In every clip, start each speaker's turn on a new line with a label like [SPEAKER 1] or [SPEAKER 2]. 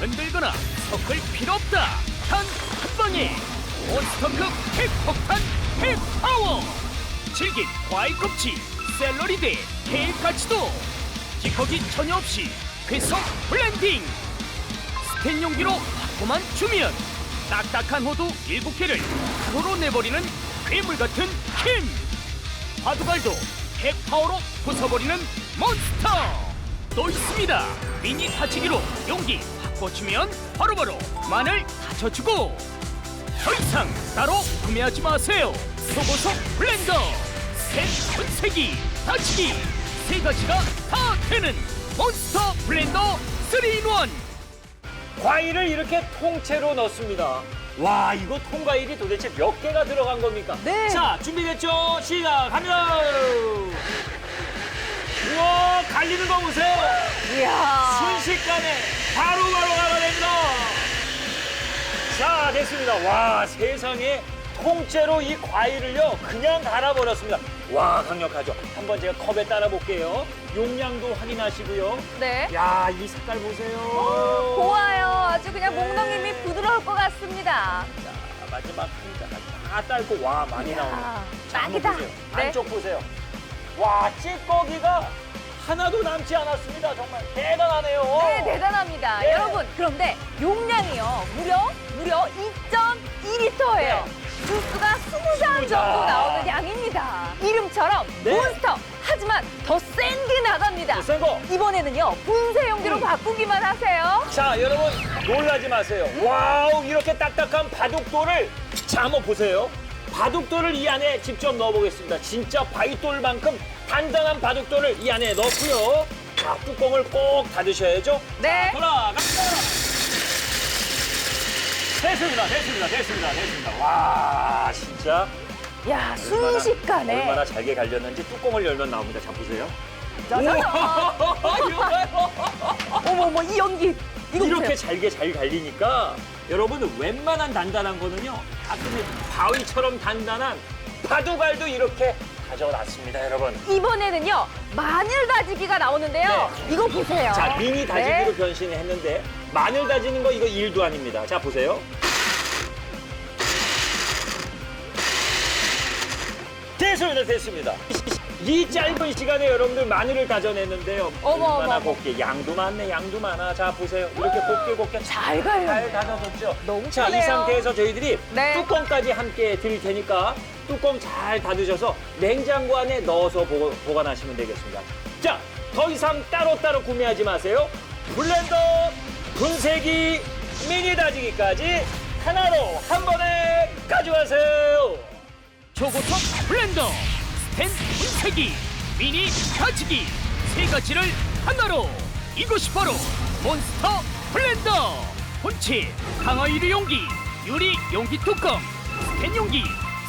[SPEAKER 1] 흔들거나 섞을 필요 없다. 단 한 방에 몬스터급 핵폭탄 핵파워. 질긴 과일 껍질, 샐러리드, 케일까지도 기거기 전혀 없이 회성 블렌딩. 스텐 용기로 바꿔만 주면 딱딱한 호두 7개를 가로로 내버리는 괴물 같은 힘. 바둑알도 핵파워로 부숴버리는 몬스터. 또 있습니다. 미니 타치기로 용기 바꿔주면 바로바로 마늘 다쳐주고 더 이상 따로 구매하지 마세요. 소고속 블렌더 새 분쇄기 다치기 세 가지가 다 되는 몬스터 블렌더 3인원.
[SPEAKER 2] 과일을 이렇게 통째로 넣습니다. 와, 이거 통과일이 도대체 몇 개가 들어간 겁니까?
[SPEAKER 3] 네.
[SPEAKER 2] 자, 준비됐죠? 시작합니다. 우와, 갈리는 거 보세요.
[SPEAKER 3] 이야.
[SPEAKER 2] 순식간에 바로 바로 갈아냅니다. 자, 됐습니다. 와, 세상에 통째로 이 과일을요, 그냥 갈아버렸습니다. 와, 강력하죠? 한번 제가 컵에 따라 볼게요. 용량도 확인하시고요.
[SPEAKER 3] 네.
[SPEAKER 2] 야, 이 색깔 보세요.
[SPEAKER 3] 고와요. 아주 그냥
[SPEAKER 2] 네.
[SPEAKER 3] 목넘김이 부드러울 것 같습니다.
[SPEAKER 2] 자, 마지막 한 잔. 다 딸고 와 많이 나오네.
[SPEAKER 3] 이야,
[SPEAKER 2] 자,
[SPEAKER 3] 딱이다.
[SPEAKER 2] 보세요.
[SPEAKER 3] 네.
[SPEAKER 2] 안쪽 보세요. 와 찌꺼기가 하나도 남지 않았습니다. 정말 대단하네요.
[SPEAKER 3] 네, 대단합니다.
[SPEAKER 2] 네.
[SPEAKER 3] 여러분, 그런데 용량이요. 무려, 무려 2.2리터예요.
[SPEAKER 2] 네.
[SPEAKER 3] 주스가 20잔 정도 나오는 양입니다. 이름처럼
[SPEAKER 2] 네.
[SPEAKER 3] 몬스터. 하지만 더 센 게 나갑니다.
[SPEAKER 2] 센 거.
[SPEAKER 3] 이번에는요, 분쇄 용기로
[SPEAKER 2] 음.
[SPEAKER 3] 바꾸기만 하세요.
[SPEAKER 2] 자 여러분 놀라지 마세요. 와우 이렇게 딱딱한 바둑돌을 자 한번 보세요. 바둑돌을 이 안에 직접 넣어보겠습니다. 진짜 바위돌만큼 단단한 바둑돌을 이 안에 넣고요. 자 뚜껑을 꼭 닫으셔야죠.
[SPEAKER 3] 네.
[SPEAKER 2] 돌아갑니다. 됐습니다. 됐습니다. 됐습니다. 됐습니다. 와 진짜
[SPEAKER 3] 야,
[SPEAKER 2] 얼마나-
[SPEAKER 3] 순식간에.
[SPEAKER 2] 얼마나 잘게 갈렸는지 뚜껑을 열면 나옵니다. 자 보세요. 이거요.
[SPEAKER 3] 어머, 어머, 이 연기. 이거
[SPEAKER 2] 이렇게
[SPEAKER 3] 보세요.
[SPEAKER 2] 잘게 잘 갈리니까 여러분 웬만한 단단한 거는요 가끔은 바위처럼 단단한 바둑알도 이렇게 가져놨습니다 여러분
[SPEAKER 3] 이번에는요 마늘 다지기가 나오는데요. 이거 보세요.
[SPEAKER 2] 네. 자 미니 다지기로
[SPEAKER 3] 네.
[SPEAKER 2] 변신했는데 마늘 다지는 거 이거 일도 아닙니다 자 보세요 됐습니다 됐습니다 이 짧은 시간에 여러분들 마늘을 다져냈는데요
[SPEAKER 3] 어머,
[SPEAKER 2] 얼마나
[SPEAKER 3] 어머, 어머.
[SPEAKER 2] 곱게 양도 많네 양도 많아 자 보세요 이렇게 곱게 곱게
[SPEAKER 3] 잘 갈려.
[SPEAKER 2] 잘 다져졌죠
[SPEAKER 3] 너무
[SPEAKER 2] 자, 이
[SPEAKER 3] 편해요.
[SPEAKER 2] 상태에서 저희들이
[SPEAKER 3] 네.
[SPEAKER 2] 뚜껑까지 함께 드릴 테니까 뚜껑 잘 닫으셔서 냉장고 안에 넣어서 보, 보관하시면 되겠습니다. 자, 더 이상 따로따로 구매하지 마세요. 블렌더, 분쇄기, 미니 다지기까지 하나로 한 번에 가져가세요.
[SPEAKER 1] 초고속 블렌더 스텐 분쇄기 미니 다지기 세 가지를 하나로. 이것이 바로 몬스터 블렌더. 본체 강화 유리 용기 유리 용기 뚜껑 스텐 용기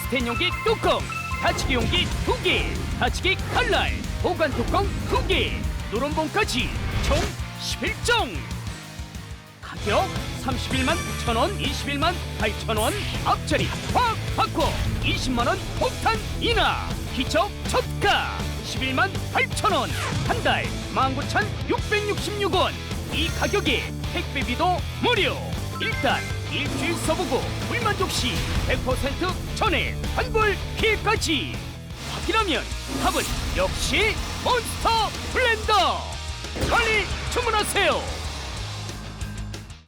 [SPEAKER 1] 스텐 용기 뚜껑 다치기 용기 두 개 다치기 칼날 보관 뚜껑 두개 누런봉까지 총 11정 가격 31만 9천원, 21만 8천원, 앞자리 확 바꿔 20만원 폭탄 인하, 기적 저가 11만 8천원, 한 달 19,666원. 이 가격에 택배비도 무료. 일단 일주일 써보고 불만족 시 100% 전액 환불 피해까지. 확인하면 답은 역시 몬스터 블렌더. 빨리 주문하세요.